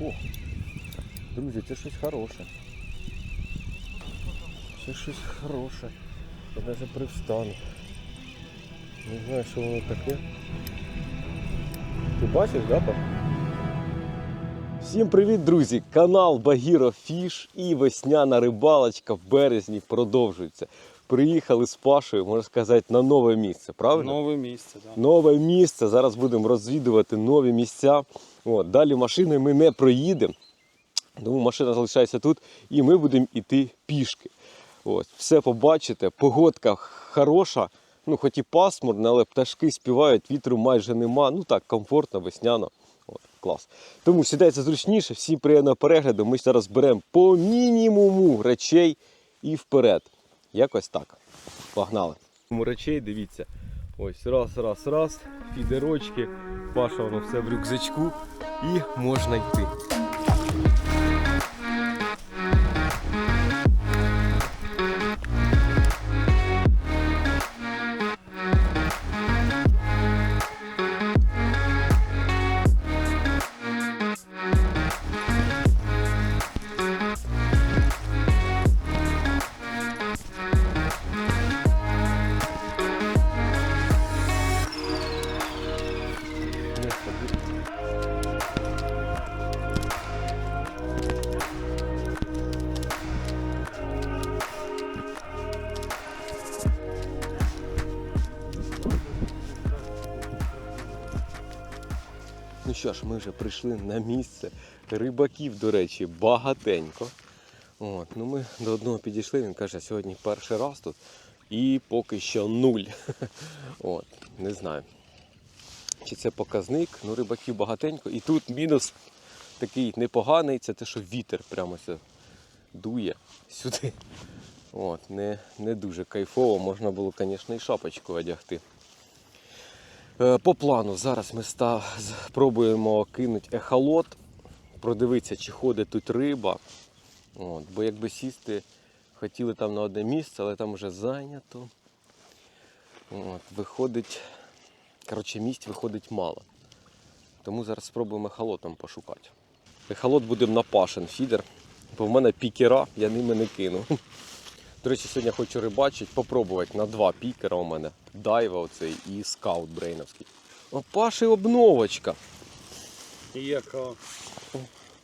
Ого. Друзі, це щось хороше. Це щось хороше. Я навіть привстану. Не знаю, що воно таке. Ти бачиш, да, пап? Всім привіт, друзі! Канал Багіро Фіш і весняна рибалочка в березні продовжується. Приїхали з Пашою, можна сказати, на нове місце, правильно? Нове місце, так. Нове місце. Зараз будемо розвідувати нові місця. От, далі машиною ми не проїдемо. Тому машина залишається тут і ми будемо йти пішки. От, все побачите, погодка хороша, ну хоч і пасмурна, але пташки співають, вітру майже нема. Ну так, комфортно, весняно. От, клас. Тому сідайте зручніше, всім приємного перегляду. Ми зараз беремо по мінімуму речей і вперед. Якось так. Погнали. Речей, дивіться. Ось раз, раз, раз. Фідерочки. Паша воно все в рюкзачку і можна йти. Прийшли на місце. Рибаків, до речі, багатенько. От, ну ми до одного підійшли, він каже, сьогодні перший раз тут і поки що нуль. От, не знаю. Чи це показник, ну рибаків багатенько. І тут мінус такий непоганий, це те, що вітер прямо дує сюди. От, не, не дуже кайфово, можна було, звісно, і шапочку одягти. Е, По плану зараз ми спробуємо кинути ехолот, продивитися, чи ходить тут риба. От, бо якби сісти, хотіли там на одне місце, але там вже зайнято. От, виходить, коротше, місць виходить мало. Тому зараз спробуємо ехолотом пошукати. Ехолот будемо на пашин фідер, бо в мене пікера, я ними не кину. До речі, сьогодні хочу рибачити, попробувати на два пікера у мене. Дайва оцей і скаут брейновський. О, Паші обновочка. Яка?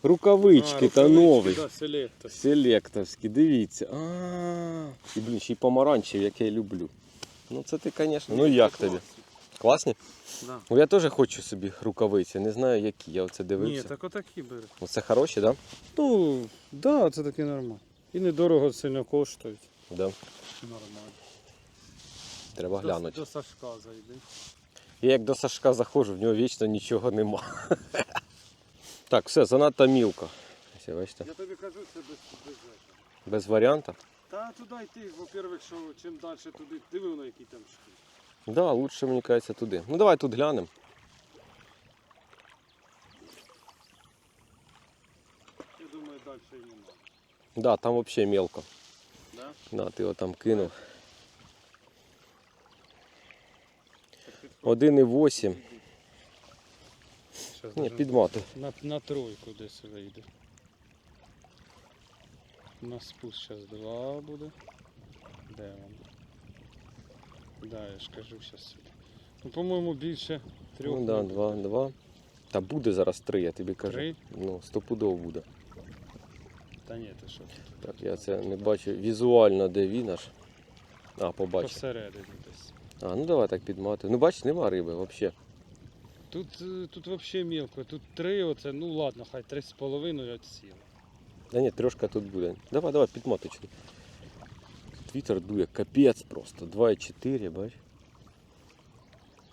Рукавички та нові. Да, селектор. Селектовські, дивіться. А, І блін, ще й помаранчеві, як я люблю. Ну це ти, звісно. Ну як тобі? Класні? Да. Ну я теж хочу собі рукавиці, не знаю які, я оце дивився. Ні, так отакі бери. Оце хороші, так? Ну, да, це таки нормально. І недорого сильно коштують. Да? Да. Нормально. Треба глянути. До, до Сашка зайди. Я як до Сашка заходжу, в нього вічно нічого нема. так, все, занадто мілко. Ось, бачите, Я тобі кажу, це без, без без варіанту. Та туди йти, во-первых, що чим далі туди, диви воно який там шкіл. Да, лучше, мені кажеться, туди. Ну давай тут глянемо. Я думаю, далі і немає. Да, там взагалі мелко. Да? Да, ти його там кинув. 1,8. Щас Ні, даже підмати. На, на тройку десь вийде. У нас спуск зараз два буде. Де він? Да, я ж кажу зараз. Ну, по-моєму, більше трьох. Ну да, буде. два, два. Та буде зараз три, я тобі кажу. Три? Ну, стопудово буде. Та ні, ти що? Так, я це не бачу візуально, де він аж. А, побачив. Посередині десь. А, ну давай так підмати. Ну бачиш, нема риби взагалі. Тут, е, тут взагалі мілко. Тут три оце, ну ладно, хай три з половиною відсіли. Да ні, трошки тут буде. Давай, давай, підмоточку. Твіттер дує капець просто. 2,4, бач.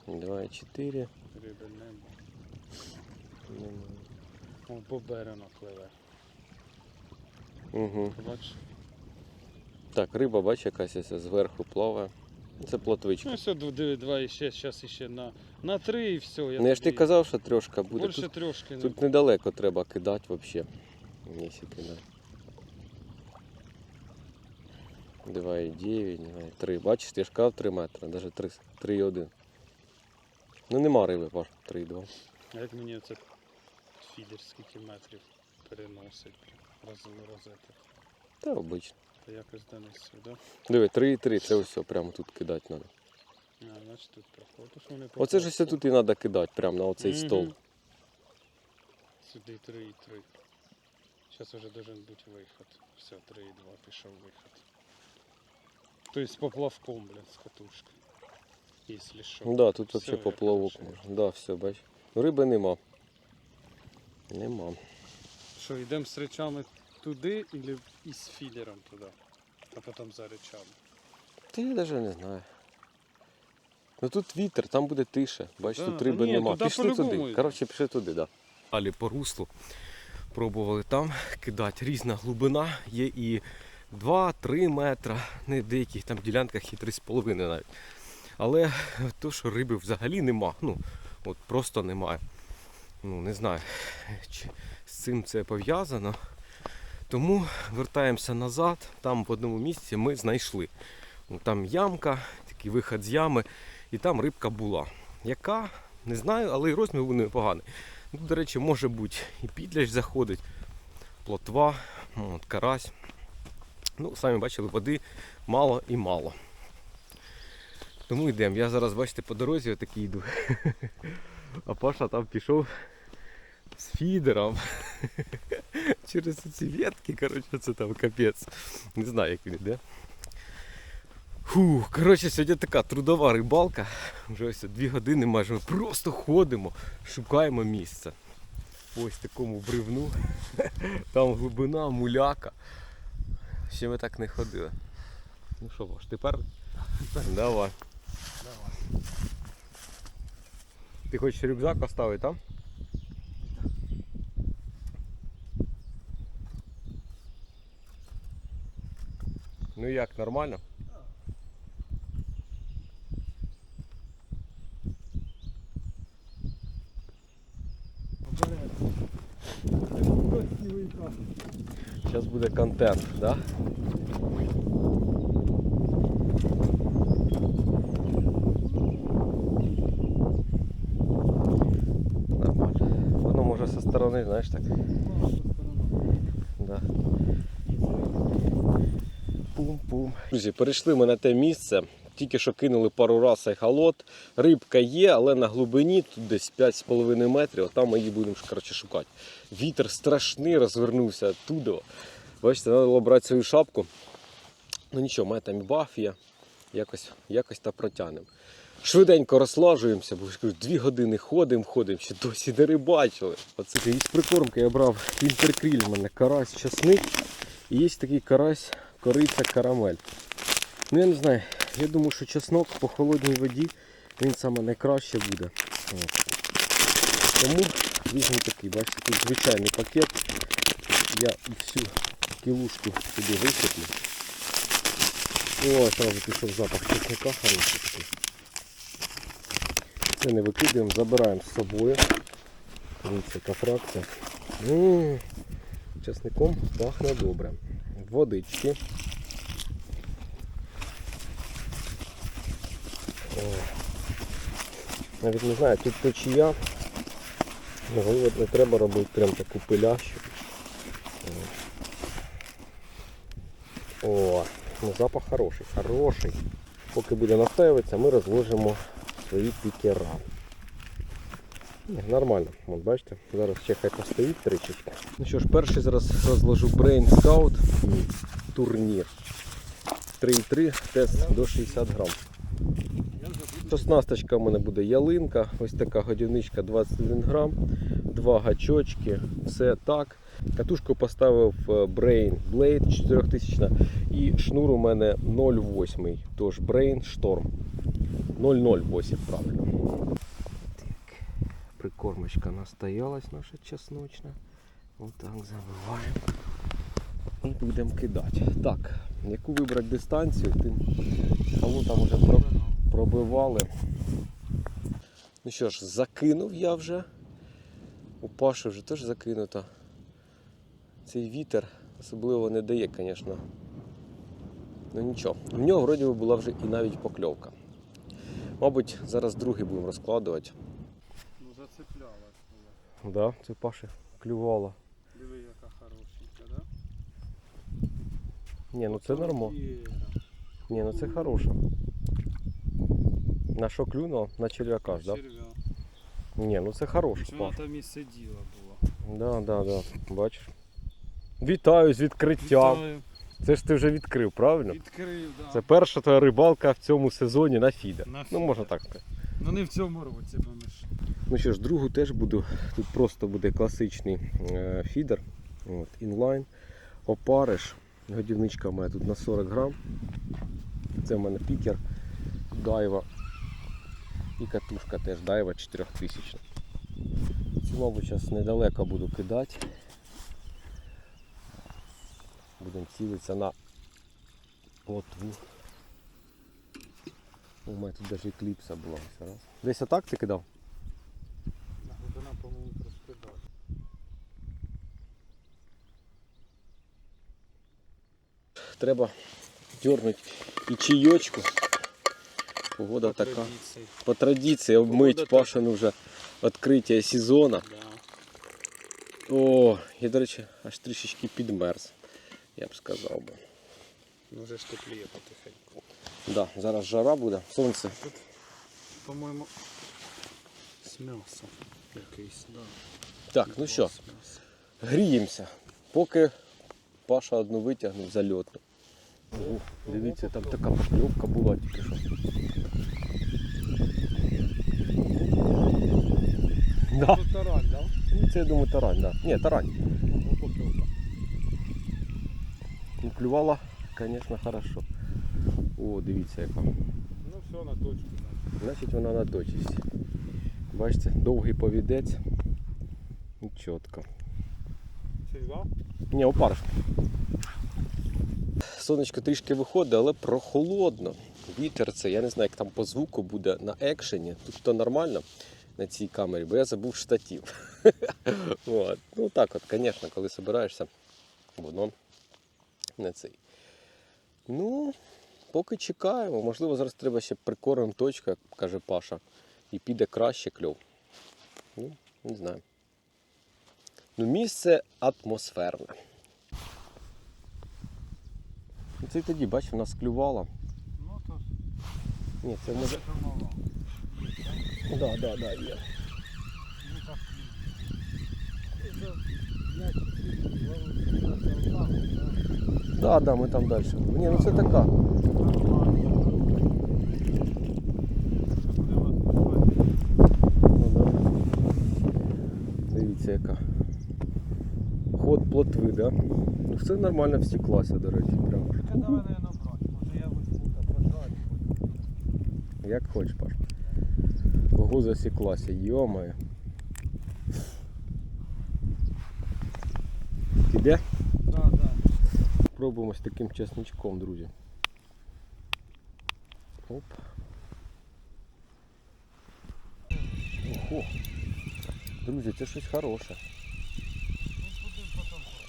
2,4. Риби нема. О, боберено пливе. Угу. Бачиш? Так, риба, бач, якась ось зверху плаває. Це плотвичка. Ну все, два і ще, зараз іще на, на три і все. Я Ну я ж ти казав, що трошка буде. Більше Тут, трошки не недалеко треба кидати взагалі. Якщо кидати. 2,9, 3. Бачиш, я ж казав 3 метри, навіть 3,1. Ну нема риби, Паш, 3,2. А як мені це фідер скільки метрів переносить роз, розети. Та обично. Та якось донесу, да? Диви, 3,3, це ось прямо тут кидати треба. А, значить тут проходиш вони Оце ж ось тут і треба кидати, прямо на оцей Мгм. стол. Сюди 3 і 3. Зараз вже должен бути виход. Все, 3 і 2 пішов виход. Тобто з поплавком, блін, з катушки. Якщо що. Ну да, тут Все, взагалі я поплавок коротше, можна. Да, все, бач. Ну, Риби нема. Нема. Що, йдемо з речами туди или із фідером туди, а потім за речами. Та я навіть не знаю. Ну тут вітер, там буде тише. Бач, Да, тут риби ні, нема. туди Пішли туди. Коротше, пішли туди, так. Да. Далі по руслу. Пробували там кидати. Різна глибина. Є і 2-3 метра, не в деяких там ділянках і 3,5 навіть. Але то, що риби взагалі нема. Ну, от просто немає. Ну, не знаю, чи з цим це пов'язано. Тому вертаємося назад. Там в одному місці ми знайшли. Ну, Там ямка, такий вихід з ями, і там рибка була. Яка? Не знаю, але і розмір був непоганий. Ну, до речі, може бути і підляж заходить, плотва, ну, от, карась. Ну, самі бачили, води мало і мало. Тому йдемо. Я зараз, бачите, по дорозі отакий йду. А Паша там пішов з фідером. Через ці ветки, коротше, це там капець. Не знаю, як він йде. Фу, коротше, сьогодні така трудова рибалка. Вже ось дві години майже ми просто ходимо, шукаємо місце. Ось такому бривну. Там глибина, муляка. Ще ми так не ходили. Ну що, Ваш, тепер? Давай. Ти хочеш рюкзак поставити там? Ну як, нормально? Зараз буде контент, да? Нормально. Воно може зі сторони, знаєш так. Друзі, перейшли ми на те місце. Тільки що кинули пару раз айхолот. Рибка є, але на глибині тут десь 5,5 метрів, там ми її будемо коротше, шукати. Вітер страшний розвернувся оттуда. Бачите, треба було брати свою шапку. Ну нічого, мене там і баф є. Якось, якось та протягнемо. Швиденько розлажуємося, бо кажу, дві години ходимо, ходимо, ще досі не рибачили. Оце із прикормки я брав інтеркріль, у мене карась, часник. І є такий карась, кориця, карамель. Ну я не знаю, я думаю, що чеснок по холодній воді він саме найкраще буде. От. Тому візьму такий, бачите, тут звичайний пакет. Я всю кілушку сюди висиплю. О, одразу пішов запах чесника хороший такий. Це не викидаємо, забираємо з собою. Дивіться, яка фракція. М, Чесником пахне добре. Водички. О. Навіть не знаю, тут течія. Ну, не треба робити прям таку пилящу. О, О, ну запах хороший, хороший. Поки буде настаюватися, ми розложимо свої пікера. Нормально, от бачите, зараз ще хай постоїть тричечки. Ну що ж, перший зараз розложу Brain Scout турнір. 3,3 тест до 60 грам. Оснасточка в мене буде ялинка, ось така годівничка 21 грам, два гачочки, все так. Катушку поставив е, Brain Blade 4000 і шнур у мене 0,8, тож Brain Storm 0,08 правильно. Так, прикормочка настоялась наша чесночна. Отак забиваємо. І будемо кидати. Так, яку вибрати дистанцію, тим кого там вже пробивали. Ну що ж, закинув я вже. У Паші вже теж закинуто. Цей вітер особливо не дає, звісно. Ну нічого. В нього вроді була вже і навіть покльовка. Мабуть, зараз другий будемо розкладувати. Да, це Паші клювала. Диви, яка хорошенька, да? Ні, ну це нормально. Ні, ну це хороша. На що клюнуло? На черв'яка ж, да? Ні, ну це хороша. Вона там і сиділа була. Да, да, да. Бачиш. Вітаю з відкриттям. Вітаю. Це ж ти вже відкрив, правильно? Відкрив, да. Це перша твоя рибалка в цьому сезоні на фіде. На Ну можна так сказати. Ну не в цьому році, помиш. Ну що ж, другу теж буду. Тут просто буде класичний е, фідер. От, інлайн. Опариш. Годівничка моя тут на 40 грам. Це в мене пікер. Дайва. І катушка теж дайва 4000. Цю, мабуть, зараз недалеко буду кидати. Будемо цілитися на плотву. У мене тут навіть кліпса була. Десь отак ти кидав? Глибина, по-моєму, трошки далі. Треба дернути і чайочку. Погода По така. традиції. По традиції обмить Погода Пашину вже відкриття сезону. Да. О, я, до речі, аж трішечки підмерз, я б сказав би. Ну вже ж тепліє потихеньку. Да, зараз жара буде, сонце. По-моєму, з м'ясом якийсь, да. Так, ну що, гріємося, поки Паша одну витягнув зальотну. Ого, дивіться, там така покльовка була тільки що. Да. Тарань, да? Ну, це я думаю тарань, да. Ні, тарань. Ну, клювала, звісно, хорошо. О, дивіться яка. Ну все, на точку. значить. Значить вона на точці. Бачите, довгий повідець. І чітко. Серьга? Ні, опариш. Сонечко трішки виходить, але прохолодно. Вітер це, я не знаю, як там по звуку буде на екшені. Тут то нормально на цій камері, бо я забув штатів. Ну так от, звісно, коли збираєшся, воно не цей. Ну, поки чекаємо. Можливо, зараз треба ще прикормимо точку, як каже Паша, і піде краще кльов. Ну, не знаю. Ну, місце атмосферне. Ну, Це й тоді, бач, в нас клювало. Ну то ж. Ні, це може. мало. Да, да, да, є. Ну так Да, да, ми там далі. Ні, ну це така. Ну, да. Дивіться яка. Ход плотви, да? Ну все нормально встеклася, до речі. Прямо. Може я буду пожать. Як хочеш, Паш. Ого, засіклася, йомає. Піде? Да, да. Пробуємо з таким чесничком, друзі. Оп. Ого. Друзі, це щось хороше.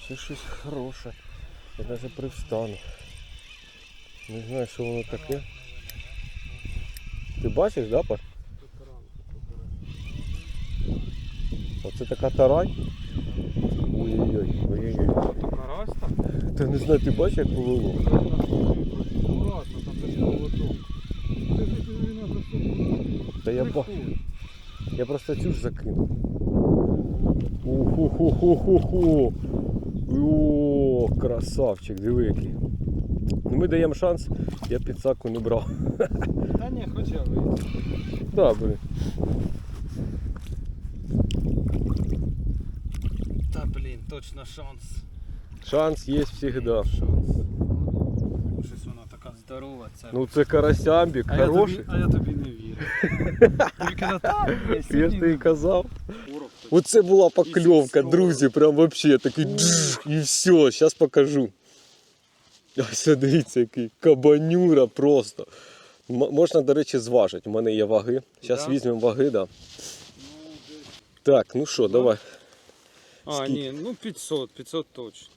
Це щось хороше. Я навіть привстану. Не знаю, що воно таке. Ти бачиш, да, Паш? Оце така тарань. Ой-ой-ой. Ой-ой-ой. Та не знаю, ти бачиш, як повело? Ти. Та я ба... Я просто цю ж закинув. Уху-ху-ху-ху-ху. О, красавчик, диви який. Ну, Ми даємо шанс, я підсаку не брав. Та ні, хоча вийти. Да, блин. Та блін, точно шанс. Шанс є завжди. Шанс. Щось вона така здорова. Це. Ну це карасямбік, а, я хороший. тобі, а я тобі не вірю. Тільки на так, Я ж тобі казав. Урок Оце була покльовка, сільського. друзі, прям вообще такий джж, і все, зараз покажу. Ось дивіться, який кабанюра просто. М- можна, до речі, зважити. У мене є ваги. Зараз Да? візьмемо ваги, да. Так, ну що, давай. А, Скільки? ні, ну 500, 500 точно.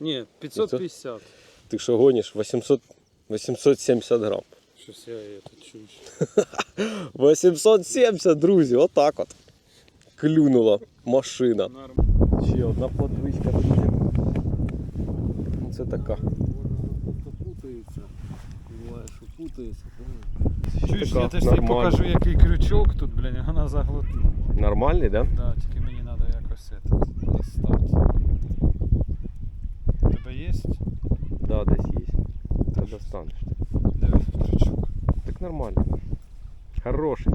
Ні, 550. Ти що гониш? 800, 870 грам. Щось я это чую. 870, друзі, отак от. клюнула машина. Ще одна друзі. Це така. Просто путається. Буває. Чуєш, я теж тобі нормальна. покажу, який крючок тут, блін, вона заглотнула. Нормальний, да? Да, тільки мені треба якось этот, достати. У тебе є? Да, десь є. Це достанеш. Дивись крючок. Так нормально. Хороший.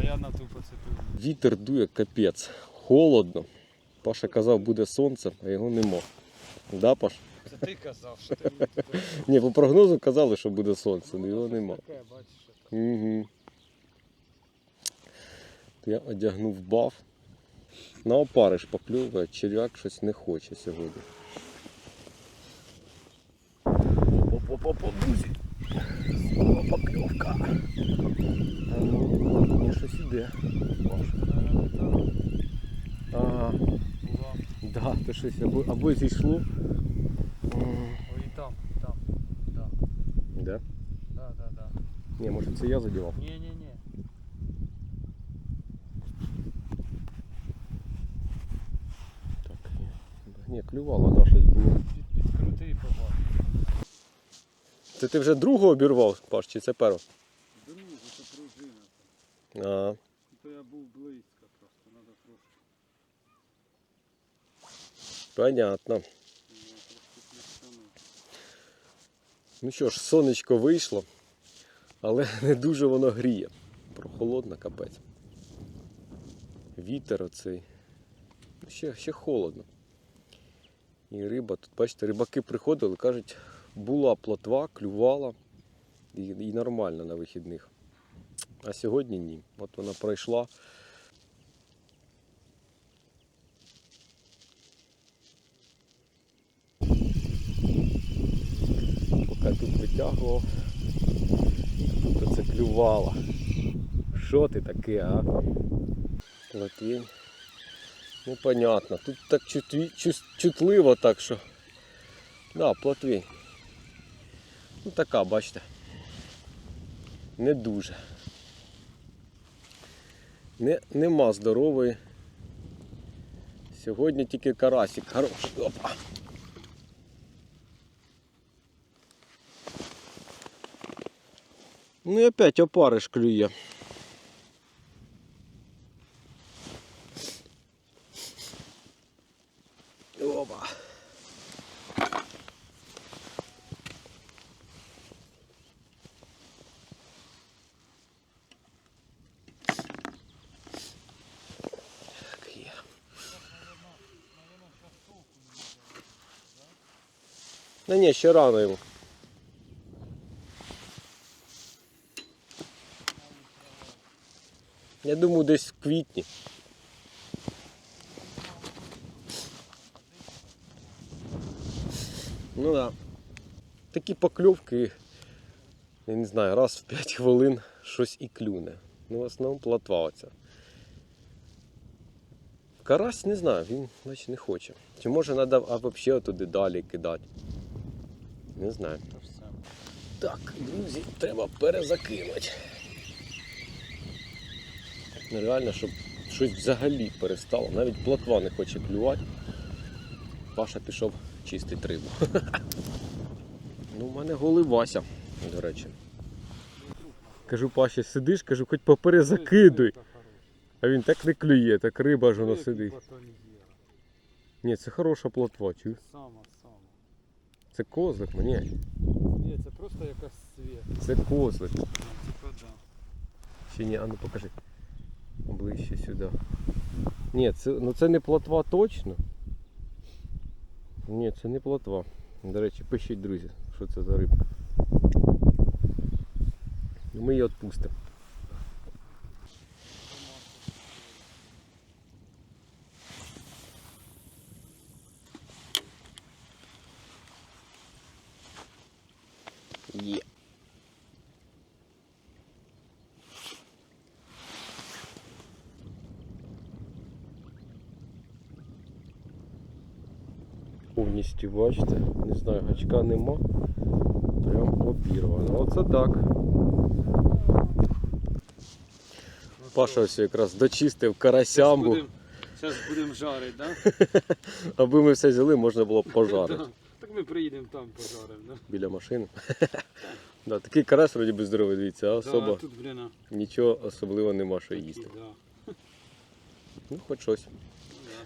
А я на ту поцепив. Вітер дує капець. Холодно. Паша казав, буде сонце, а його нема. Да, Паш? Це ти казав, що ти витягнув. Ні, по прогнозу казали, що буде сонце, але його нема. Таке, бачиш, це. Угу. Я одягнув баф. На опариш покльовує, черв'як щось не хоче сьогодні. Опа-опа-опа, друзі. Знову покльовка. А ну, ні, щось іде. Ага, да, то щось або, або зійшло. Ой, і там, там. Да, Да? да, да, да. Ні, може це я задівав. Ні, ні, ні. Так, ні. Ні, клювало, да, щось було. Під, підкрути і побачиш. Це ти вже другого обірвав, Паш, чи це першого? Другу, це пружина. А, То я був близько просто, треба трошки. понятно. ну, трошки підтягнути. Ну що ж, сонечко вийшло, але не дуже воно гріє. Прохолодно капець. Вітер оцей. Ну, Ще, ще холодно. І риба, тут, бачите, рибаки приходили, кажуть, була плотва, клювала і, і нормально на вихідних. А сьогодні ні. От вона пройшла. Тут витягував, тут оце клювало. Що ти таке, а? Латвінь. Ну понятно. Тут так чутві, чутливо так що. Да, плотвінь. Ну така, бачите. Не дуже. Не, нема здорової. Сьогодні тільки карасик хороший. Опа. Ну і опять опариш клює. Опа. Так, є. Да ні, ще рано йому. Я думаю, десь в квітні. Ну да. Такі покльовки, я не знаю, раз в 5 хвилин щось і клюне. Ну, в основному платва оця. Карась не знаю, він значить не хоче. Чи може треба а взагалі туди далі кидати? Не знаю. Так, друзі, треба перезакинути. Ну, Реально, щоб щось взагалі перестало. Навіть плотва не хоче клювати. Паша пішов чистить рибу. Ну, в мене голий Вася, до речі. Кажу, Паші, сидиш, кажу, хоч поперезакидуй. А він так не клює, так риба ж воно сидить. Ні, це хороша плотва, чуєш? Сама, сама. Це козлик, мені. Ні, це просто якась світ. Це козлик. Чи ні, а ну покажи. Ближче сюди. Ні, це, ну це не плотва точно. Ні, це не плотва. До речі, пишіть, друзі, що це за рибка. Ну, Ми її відпустимо. Є. Повністю бачите, не знаю, гачка нема. Прям обірвано. Оце так. Паша ось якраз дочистив карасямбу. Зараз будемо жарити, да? Аби ми все взяли, можна було б пожарити Так ми приїдемо там пожаримо, да? біля машини. Да, такий карась вроді би здоровий, дивіться, а Да, тут, нічого особливого нема що їсти. да. Ну, хоч щось.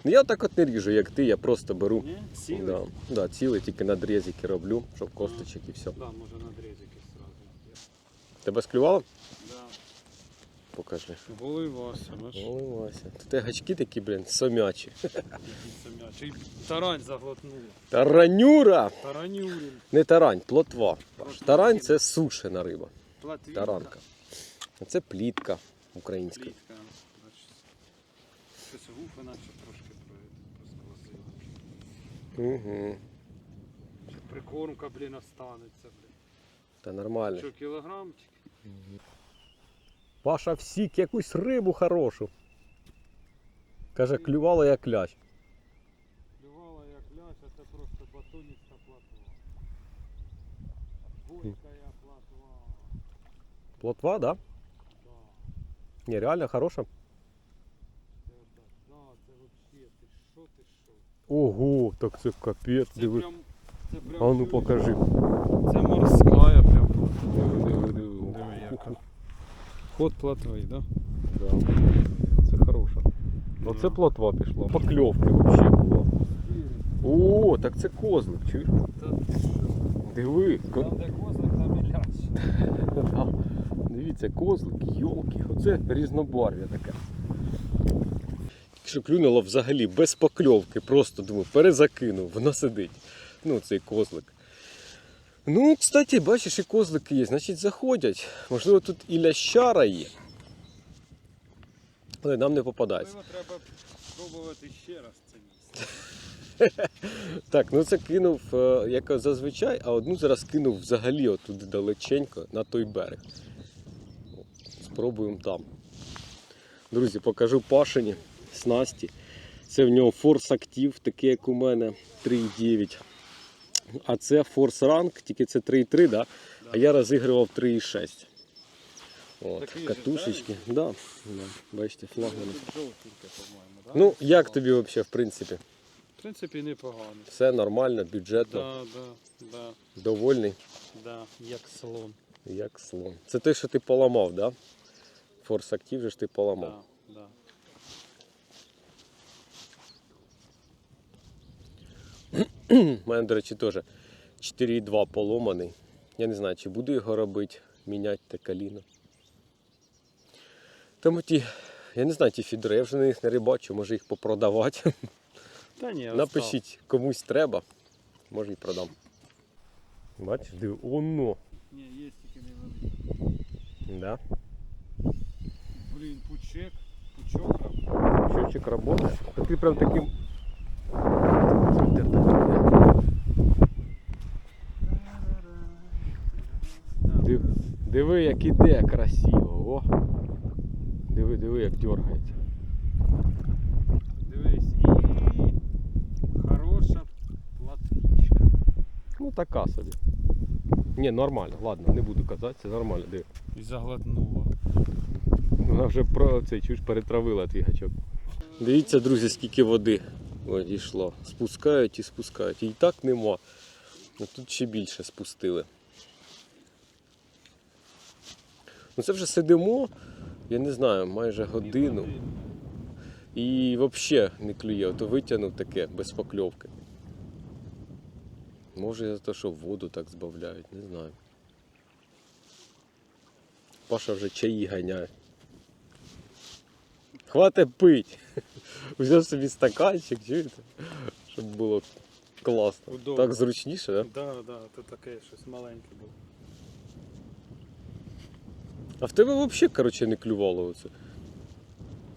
Ну, я так от не ріжу, як ти, я просто беру. сіли? Да, да, цілий, тільки надрізики роблю, щоб косточок і все. Да, може надрізики сразу. Тебе склювало? Да. Покажи. Голий Вася, бачиш? Ой, Вася. Тут гачки такі, блін, сомячі. Самячий. Тарань заглотнула. Таранюра! Таранюрін. Не тарань, плотва. Паш. Тарань це сушена риба. Платвінка. Таранка. А це плітка українська. Плітка. Бачиш. Щось вуфи наче Угу. Прикормка, блін, останеться, блін. Та нормально. Що, кілограмчик? Паша всік якусь рибу хорошу. Каже, клювало як ляч. Клювала як ляч, а це просто батонівська платва. Бойка я платва. Плотва, да? Да. Ні, реально хороша. Це, да, да, це вообще, ти що, ти що? Ого, так це капець. Це Диви. прям, це прям А ну покажи. Це морська прям. Диви, диви, диви. Диви, яка. Ход платвий, да? Да. Це хороша. Оце Да. плотва пішла. Покльовки взагалі було. О, так це козлик, чуєш? Диви. Там де козлик, там і ляч. Дивіться, козлик, йолки, оце різнобарв'я таке. Якщо клюнуло взагалі без покльовки, просто думаю, перезакинув, воно сидить. Ну, цей козлик. Ну, кстати, бачиш, і козлики є, значить заходять. Можливо, тут і лящара є. Але нам не попадається. Треба спробувати ще раз це місце. Так, ну це кинув е, як зазвичай, а одну зараз кинув взагалі отуди далеченько на той берег. Спробуємо там. Друзі, покажу Пашині снасті. Це в нього Force Active, такий як у мене 3,9. А це Force Rank, тільки це 3,3, да? а я розігрував 3,6. От, катушечки. Да, да, бачите, флагмани. Ну, як тобі взагалі, в принципі? В принципі, непогано. Все нормально, бюджетно, Да, да, да, довольний. да, як слон. Як слон. Це те, що ти поламав, да? Форс актив же ж ти поламав. Да, да. У мене, до речі, теж 4,2 поломаний. Я не знаю, чи буду його робити, міняти те коліно. Тому ті, я не знаю, ті фідери, я вже на них не рибачу, може їх попродавати. Та ні, Напишіть, комусь треба, може і продам. Бачиш, диви, оно. Ні, є тільки невеликий. Да? Блін, пучек, пучок раб. Счетчик работает. Так ты прям таким... Диви, як іде красиво. О. Диви, диви, як дергається. Дивись, і хороша платвічка. Ну така собі. Ні, нормально, ладно, не буду казати, це нормально. Диви. І заглотнула. Вона вже про цей чуєш перетравила твій гачок. Дивіться, друзі, скільки води дійшло. Спускають і спускають. І так нема. Ну, тут ще більше спустили. Ну це вже сидимо, я не знаю, майже годину. І взагалі не клює, то витягнув таке без покльовки. Може за те, що воду так збавляють, не знаю. Паша вже чаї ганяє. Хватить пить. Взяв собі стаканчик, чуєте? Щоб було класно. Удобно. Так зручніше, так? Да, да, то таке щось маленьке було. А в тебе взагалі, коротше, не клювало оце.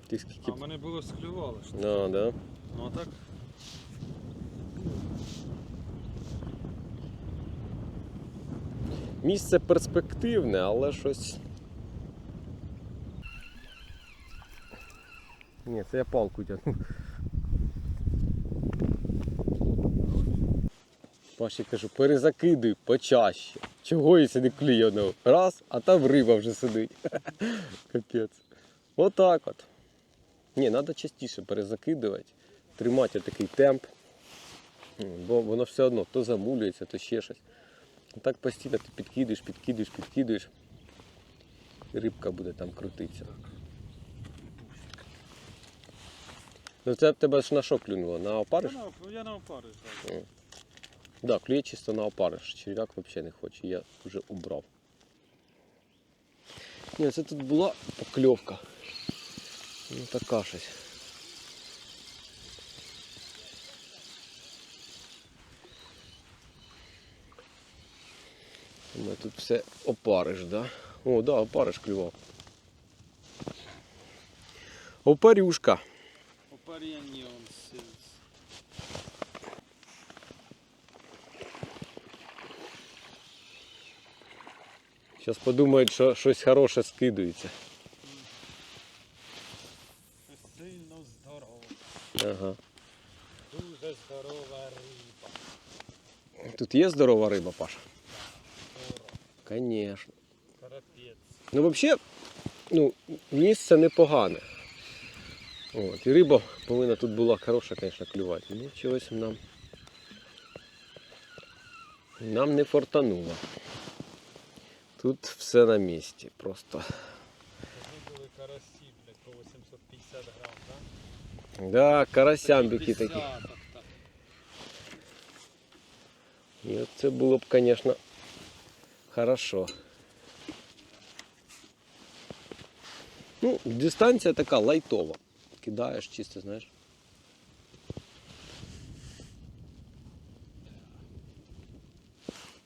Ти скільки. А в мене було склювало. Що? А, да? Ну а так. Місце перспективне, але щось. Ні, це я палку тягну. Паші кажу, перезакидуй почаще. Чого і сиди клює одного? Раз, а там риба вже сидить. Капець. Отак от. Ні, треба частіше перезакидувати, тримати такий темп. Бо воно все одно то замулюється, то ще щось. А так постійно ти підкидуєш, підкидуєш, підкидуєш. І рибка буде там крутитися. Ну це в тебе ж на що клюнуло? На опариш? Я на, я да, клює чисто на опариш. Черв'як взагалі не хоче, я вже убрав. Ні, це тут була покльовка. Ну така щось. У мене тут все опариш, да? О, да, опариш клював. Опарюшка. Опаріння Зараз подумають, що щось хороше скидується. Сильно здорово. Ага. Дуже здорова риба. Тут є здорова риба, Паша? Здорово. Звісно. Ну, взагалі, ну, місце непогане. От, і риба повинна тут була хороша, звісно, клювати. Ну, чогось нам. Нам не фортануло. Тут все на місці. Просто. Вони були карасі, блядь, по 850 грам, так? Да, карасямбики такі. І от це було б, звісно, хорошо. Ну, дистанція така лайтова. Кидаєш чисто, знаєш.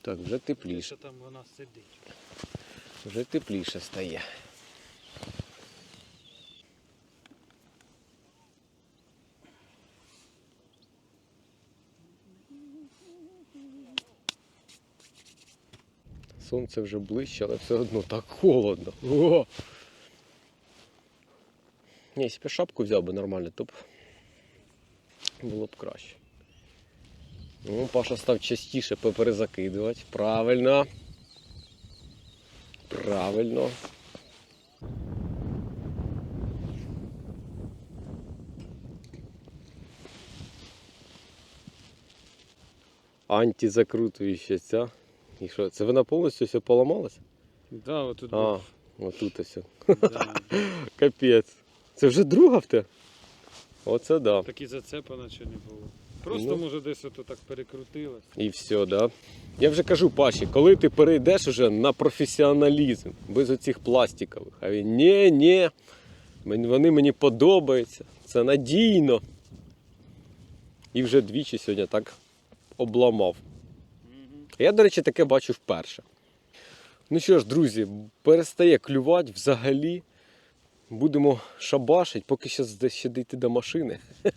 Так, вже тепліше. Що там вона сидить? Вже тепліше стає. Сонце вже ближче, але все одно так холодно. О! Ні, якщо б шапку взяв би нормально, то б було б краще. Ну, Паша став частіше поперезакидувати. Правильно. Правильно. Антизакрутуюча ця. І що, це вона повністю все поламалася? Да, отут А, отут ось. Да. Капець. Це вже друга в те? Оце да. Такі зацепи наче не було. Просто Ну. може десь ото так перекрутилось. І все, да. Я вже кажу Паші, коли ти перейдеш уже на професіоналізм, без оцих пластикових. А він ні, ні, вони мені подобаються, це надійно. І вже двічі сьогодні так обламав. Я, до речі, таке бачу вперше. Ну що ж, друзі, перестає клювати взагалі. Будемо шабашить, поки ще ще дійти до машини.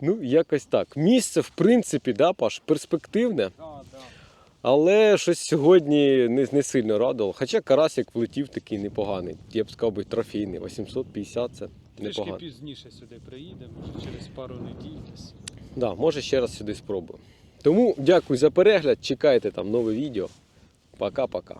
Ну, якось так. Місце, в принципі, да, Паш, перспективне, але щось сьогодні не, не сильно радувало. Хоча карасик влетів такий непоганий. Я б сказав би трофейний. 850 це Трішки пізніше сюди приїдемо, може через пару неділь десь. Да, може ще раз сюди спробую. Тому дякую за перегляд. Чекайте там нове відео. Пока-пока.